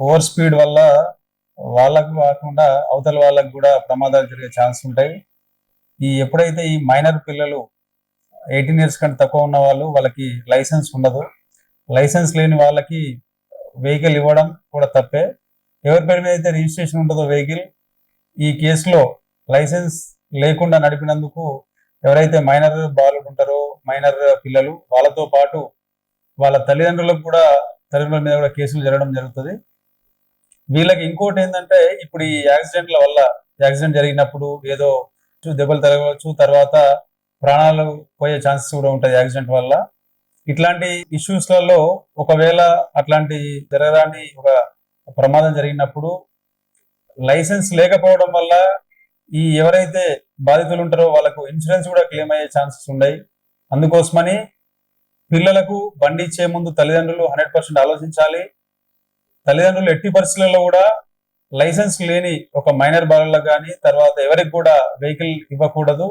Over speed వల్ల వాళ్ళకు కాకుండా అవతల వాళ్ళకు కూడా ప్రమాదాలు జరిగే ఛాన్స్ ఉంటాయి. ఈ ఎప్పుడైతే ఈ మైనర్ పిల్లలు ఎయిటీన్ ఇయర్స్ కంటే తక్కువ ఉన్న వాళ్ళు వాళ్ళకి లైసెన్స్ ఉండదు. లైసెన్స్ లేని వాళ్ళకి వెహికల్ ఇవ్వడం కూడా తప్పే. ఎవరి పేరు మీద అయితే రిజిస్ట్రేషన్ ఉంటుందో వెహికల్ ఈ కేసులో లైసెన్స్ లేకుండా నడిపినందుకు ఎవరైతే మైనర్ బాలుడు ఉంటారో మైనర్ పిల్లలు వాళ్ళతో పాటు వాళ్ళ తల్లిదండ్రులకు కూడా తల్లిదండ్రుల మీద కూడా కేసులు జరగడం జరుగుతుంది. వీళ్ళకి ఇంకోటి ఏంటంటే ఇప్పుడు ఈ యాక్సిడెంట్ల వల్ల యాక్సిడెంట్ జరిగినప్పుడు ఏదో దెబ్బలు తగలవచ్చు తర్వాత ప్రాణాలు పోయే ఛాన్సెస్ కూడా ఉంటాయి యాక్సిడెంట్ వల్ల. ఇట్లాంటి ఇష్యూస్లలో ఒకవేళ అట్లాంటి జరగరాని ఒక ప్రమాదం జరిగినప్పుడు లైసెన్స్ లేకపోవడం వల్ల ఈ ఎవరైతే బాధితులు ఉంటారో వాళ్ళకు ఇన్సూరెన్స్ కూడా క్లెయిమ్ అయ్యే ఛాన్సెస్ ఉన్నాయి. అందుకోసమని పిల్లలకు బండి ఇచ్చే ముందు తల్లిదండ్రులు హండ్రెడ్ పర్సెంట్ ఆలోచించాలి. తల్లిదండ్రులు ఎట్టి పరిస్థితులలో కూడా లైసెన్స్ లేని ఒక మైనర్ బాలలకు కానీ తర్వాత ఎవరికి కూడా వెహికల్ ఇవ్వకూడదు.